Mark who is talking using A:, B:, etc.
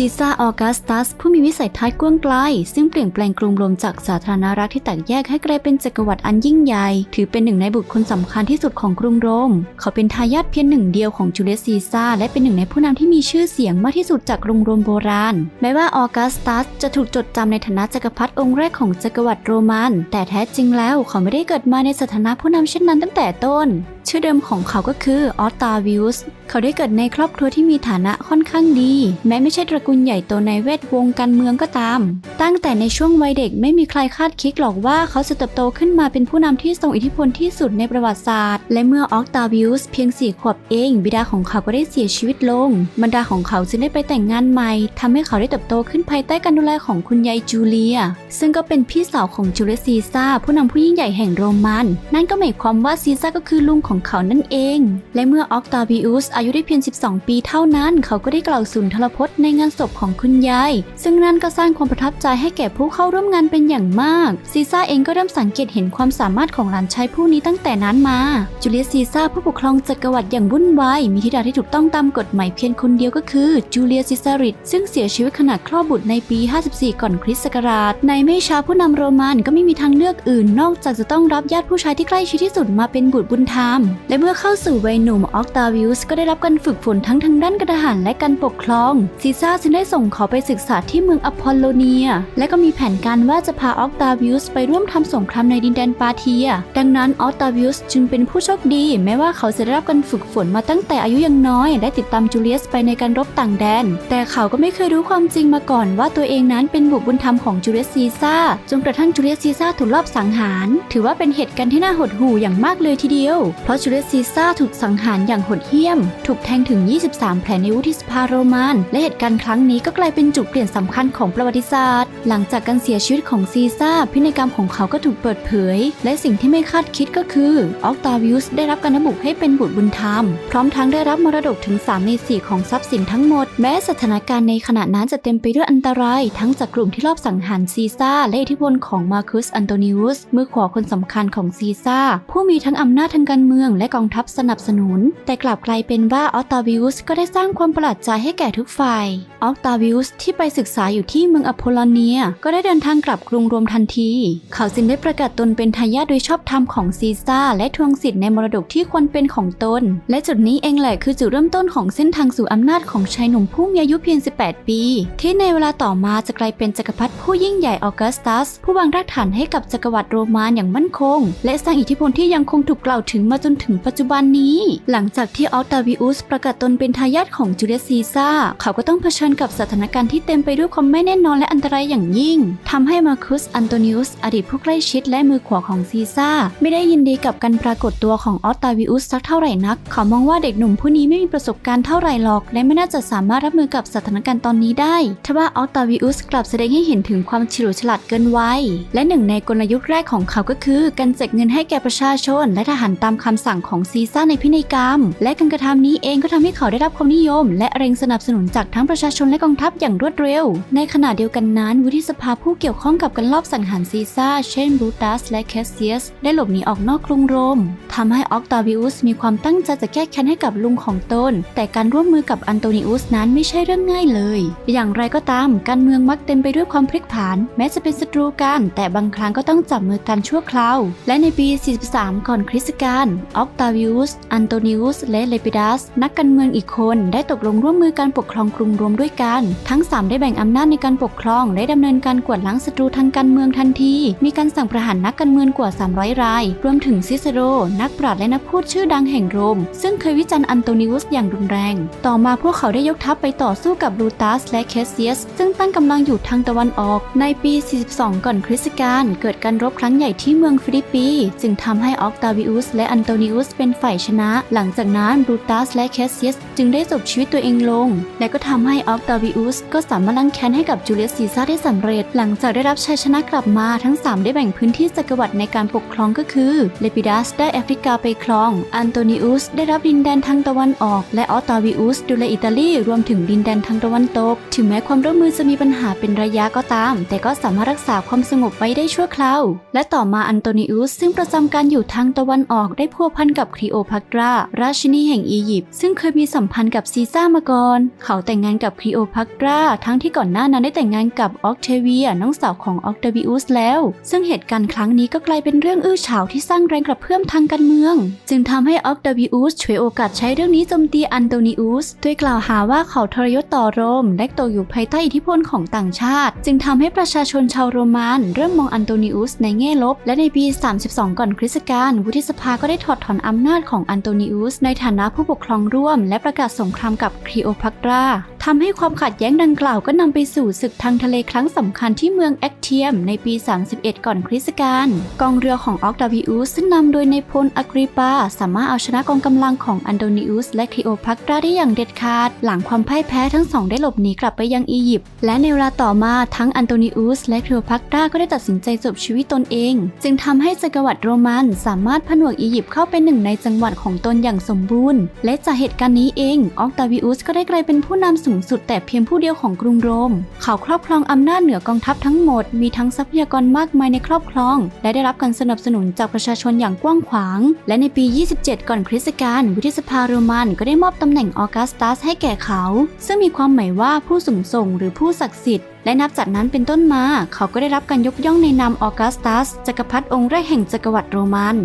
A: ซีซ่าออกัสตัส ผู้มีวิสัยทัศน์กว้างไกล ซึ่งเปลี่ยนแปลงกรุงโรมจากสาธารณรัฐที่แตกแยกให้กลายเป็นจักรวรรดิอันยิ่งใหญ่ ถือเป็นหนึ่งในบุคคลสำคัญที่สุดของกรุงโรม เขาเป็นทายาทเพียงหนึ่งเดียวของจูเลียสซีซ่าและเป็นหนึ่งในผู้นำที่มีชื่อเสียงมากที่สุดจากกรุงโรมโบราณ แม้ว่าออกัสตัสจะถูกจดจำในฐานะจักรพรรดิองค์แรกของจักรวรรดิโรมัน แต่แท้จริงแล้วเขาไม่ได้เกิดมาในสถานะผู้นำเช่นนั้นตั้งแต่ต้น ชื่อเดิมของเขาก็คือออตตาวิอุสเขาได้เกิดในครอบครัวที่มีฐานะค่อนข้างดี แม้ไม่ใช่ตระกูลใหญ่โตในเวทวงการเมืองก็ตาม ตั้งแต่ในช่วงวัยเด็กไม่มีใครคาดคิดหรอกว่าเขาจะเติบโตขึ้นมาเป็นผู้นำที่ทรงอิทธิพลที่สุดในประวัติศาสตร์ และเมื่อออกตาวิอุสเพียงสี่ขวบเอง บิดาของเขาก็ได้เสียชีวิตลง บรรดาของเขาจึงได้ไปแต่งงานใหม่ทำให้เขาได้เติบโตขึ้นภายใต้การดูแลของคุณยายจูเลีย ซึ่งก็เป็นพี่สาวของจูเลียสซีซ่าผู้นำผู้ยิ่งใหญ่แห่งโรมัน นั่นก็หมายความว่าซีซ่าก็คือลุงของเขานั่นเอง และเมื่อออกตาวิอุสอายุได้เพียง 12 ปีเท่านั้น เขาก็ได้กล่าวสุนทรพจน์ในงานศพของคุณยาย ซึ่งนั่นก็สร้างความประทับใจให้แก่ผู้เข้าร่วมงานเป็นอย่างมาก ซีซ่าเองก็เริ่มสังเกตเห็นความสามารถของหลานชายผู้นี้ตั้งแต่นั้นมา จูเลียสซีซ่าผู้ปกครองจักรวรรดิอย่างวุ่นวาย มีธิดาที่ถูกต้องตามกฎหมายเพียงคนเดียวก็คือจูเลียซิซาริตซึ่งเสียชีวิตขณะคลอดบุตรในปี 54 ก่อนคริสต์ศักราช ในไม่ช้าผู้นำโรมันก็ไม่มีทางเลือกอื่น นอกจากจะต้องรับญาติผู้ชายที่ใกล้ชิดที่สุดมาเป็นบุตรบุญธรรม และเมื่อเข้าสู่วัยหนุ่มออกตาวิอุสก็ได้รับการฝึกฝนทั้งทางด้านการทหารและการปกครอง ซีซ่าจึงได้ส่งเขาไปศึกษาที่เมืองอพอลโลเนีย และก็มีแผนการว่าจะพาออกตาวิอุสไปร่วมทำสงครามในดินแดนปาเทีย ดังนั้นออกตาวิอุสจึงเป็นผู้โชคดี แม้ว่าเขาจะได้รับการฝึกฝนมาตั้งแต่อายุยังน้อย และติดตามจูเลียสไปในการรบต่างแดน แต่เขาก็ไม่เคยรู้ความจริงมาก่อนว่าตัวเองนั้นเป็นบุตรบุญธรรมของจูเลียสซีซ่าจนกระทั่งจูเลียสซีซ่าถูกลอบสังหาร ถือว่าเป็นเหตุการณ์ที่น่าหดหู่อย่างมากเลยทีเดียว เพราะจูเลียสซีซ่าถูกสังหารอย่างโหดเหี้ยมถูกแทงถึง 23 แผลในวุฒิสภาโรมัน และเหตุการณ์ครั้งนี้ก็กลายเป็นจุดเปลี่ยนสำคัญของประวัติศาสตร์ หลังจากการเสียชีวิตของซีซ่าพินัยกรรมของเขาก็ถูกเปิดเผย และสิ่งที่ไม่คาดคิดก็คือออกตาวิอุสได้รับการระบุให้เป็นบุตรบุญธรรม พร้อมทั้งได้รับมรดกถึง 3 ใน 4 ของทรัพย์สินทั้งหมด แม้สถานการณ์ในขณะนั้นจะเต็มไปด้วยอันตราย ทั้งจากกลุ่มที่ลอบสังหารซีซ่าและอิทธิพลของมาร์คุสอันโตนิอุสมือขวาคนสำคัญของซีซ่าผู้มีทั้งอำนาจทางการเมืองและกองทัพสนับสนุน แต่กลับกลายเป็นว่าออตตาวิอุสก็ได้สร้างความประหลาดใจให้แก่ทุกฝ่ายออตตาวิอุสที่ไปศึกษาอยู่ที่เมืองอโพโลเนีย ก็ได้เดินทางกลับกรุงโรมทันที เขาจึงได้ประกาศตนเป็นทายาทโดยชอบธรรมของซีซ่าและทวงสิทธิ์ในมรดกที่ควรเป็นของตน และจุดนี้เองแหละคือจุดเริ่มต้นของเส้นทางสู่อำนาจของชายหนุ่มผู้มีอายุเพียง 18 ปี ที่ในเวลาต่อมาจะกลายเป็นจักรพรรดิผู้ยิ่งใหญ่ออกัสตัส ผู้วางรากฐานให้กับจักรวรรดิโรมันอย่างมั่นคง และสร้างอิทธิพลที่ยังคงถูกกล่าวถึงมาจนถึงปัจจุบันนี้ หลังจากที่ออตตาวิอุสประกาศตนเป็นทายาทของจูเลียสซีซ่า เขาก็ต้องเผชิญกับสถานการณ์ที่เต็มไปด้วยความไม่แน่นอนและอันตรายอย่างยิ่งทำให้มาคุสอันโตนิอุสอดีตผู้ใกล้ชิดและมือขวาของซีซ่า ไม่ได้ยินดีกับการปรากฏตัวของออตตาวิอุสสักเท่าไหร่นัก เขามองว่าเด็กหนุ่มผู้นี้ไม่มีประสบการณ์เท่าไหร่หรอก และไม่น่าจะสามารถรับมือกับสถานการณ์ตอนนี้ได้ทว่าออตตาวิอุสกลับแสดงให้เห็นถึงความฉลีวฉลาดเกินวัย และหนึ่งในกลยุทธ์แรกของเขาก็คือ การแจกเงินให้แก่ประชาชน และทหารตามคำสั่งของซีซ่าในพินัยกรรม และการกระทำนี้เองก็ทำให้เขาได้รับความนิยม และแรงสนับสนุนจากทั้งประชาชนและกองทัพอย่างรวดเร็ว ในขณะเดียวกันนั้น วุฒิสภาผู้เกี่ยวข้องกับการลอบสังหารซีซ่า เช่นบรูตัสและแคสเซียส ได้หลบหนีออกนอกกรุงโรมทำให้ออกตาวิอุสมีความตั้งใจจะแก้แค้นให้กับลุงของตน แต่การร่วมมือกับอันโตนิอุสนั้นไม่ใช่เรื่องง่ายเลย อย่างไรก็ตาม การเมืองมักเต็มไปด้วยความพลิกผัน แม้จะเป็นศัตรูกัน แต่บางครั้งก็ต้องจับมือกันชั่วคราว และในปี 43 ก่อนคริสต์กาลออกตาวิอุส อันโตนิอุส และเลปิดัสนักการเมืองอีกคนได้ตกลงร่วมมือการปกครองกรุงโรมด้วยกัน ทั้ง 3 ได้แบ่งอำนาจในการปกครอง และดำเนินการกวดล้างศัตรูทางการเมืองทันที มีการสั่งประหารนักการเมืองกว่า 300 ราย รวมถึงซิเซโร นักปราชญ์และนักพูดชื่อดังแห่งโรม ซึ่งเคยวิจารณ์อันโตนิอุสอย่างรุนแรง ต่อมาพวกเขาได้ยกทัพไปต่อสู้กับบรูตัสและเคสเซียส ซึ่งตั้งกำลังอยู่ทางตะวันออก ในปี 42 ก่อนคริสต์กาลเกิดการรบครั้งใหญ่ที่เมืองฟิลิปปี จึงทำให้ออกตาวิอุสและอันโตนิอุสเป็นฝ่ายชนะ หลังจากนั้นรูตัสและเคสเซียสจึงได้จบชีวิตตัวเองลง และก็ทำให้ออกตาวิอุสก็สามารถล้างแค้นให้กับจูเลียสซีซ่าได้สำเร็จ หลังจากได้รับชัยชนะกลับมาทั้ง 3 ได้แบ่งพื้นที่จักรวรรดิในการปกครองก็คือเลปิดัสได้แอฟริกาไปครอง อันโตนิอุสได้รับดินแดนทางตะวันออก และออตาวิอุสดูแลอิตาลีรวมถึงดินแดนทางตะวันตก ถึงแม้ความร่วมมือจะมีปัญหาเป็นระยะก็ตาม แต่ก็สามารถรักษาความสงบไว้ได้ชั่วคราว และต่อมาอันโตนิอุสซึ่งประจำการอยู่ทางตะวันออกได้พัวพันกับคลีโอพัตราราชินีแห่งอียปต์ซึ่งเคยมีสัมพันธ์กับซีซ่ามาก่อน เขาแต่งงานกับคลีโอพัตราทั้งที่ก่อนหน้านั้นได้แต่งงานกับออกเทเวียน้องสาวของออกเตวิอุสแล้ว ซึ่งเหตุการณ์ครั้งนี้ก็กลายเป็นเรื่องอื้อฉาวที่สร้างแรงกระเพื่อมทางการเมือง จึงทำให้ออกเตวิอุสฉวยโอกาสใช้เรื่องนี้โจมตีอันโตนิอุสด้วยกล่าวหาว่าเขาทรยศต่อโรมและตกอยู่ภายใต้อิทธิพลของต่างชาติ จึงทำให้ประชาชนชาวโรมันเริ่มมองอันโตนิอุสในแง่ลบ และในปี 32 ก่อนคริสต์กาลวุฒิสภาก็ได้ถอดถอนอำนาจของอันโตนิอุสในฐานะผู้ปกครองร่วม และประกาศสงครามกับคลีโอพัตรา ทำให้ความขัดแย้งดังกล่าวก็นำไปสู่ศึกทางทะเลครั้งสำคัญที่เมืองแอคเทียมในปี 31 ก่อนคริสต์กาลกองเรือของออกดาวิอุสซึ่งนำโดยในพลอกริปาสามารถเอาชนะกองกำลังของอันโดนิอุสและคลีโอพัตราได้อย่างเด็ดขาด หลังความพ่ายแพ้ทั้งสองได้หลบหนีกลับไปยังอียิปต์และในเวลาต่อมาทั้งอันโตนิอุสและคลีโอพัตราก็ได้ตัดสินใจจบชีวิตตนเอง จึงทำให้จักรวรรดิโรมันสามารถผนวกอียิปต์เข้าเป็นหนึ่งในจังหวัดของตนอย่างสมบูรณ์ และจากเหตุการณ์นี้เองออกตาวิอุสก็ได้กลายเป็นผู้นำสูงสุดแต่เพียงผู้เดียวของกรุงโรม เขาครอบครองอำนาจเหนือกองทัพทั้งหมด มีทั้งทรัพยากรมากมายในครอบครอง และได้รับการสนับสนุนจากประชาชนอย่างกว้างขวาง และในปี 27 ก่อนคริสต์กาลวุฒิสภาโรมันก็ได้มอบตำแหน่งออกัสตัสให้แก่เขา ซึ่งมีความหมายว่าผู้สูงส่งหรือผู้ศักดิ์สิทธิ์และนับจากนั้นเป็นต้นมา เขาก็ได้รับการยกย่องในนามออกัสตัสจักรพรรดิองค์แรกแห่งจักรวรรดิโรมัน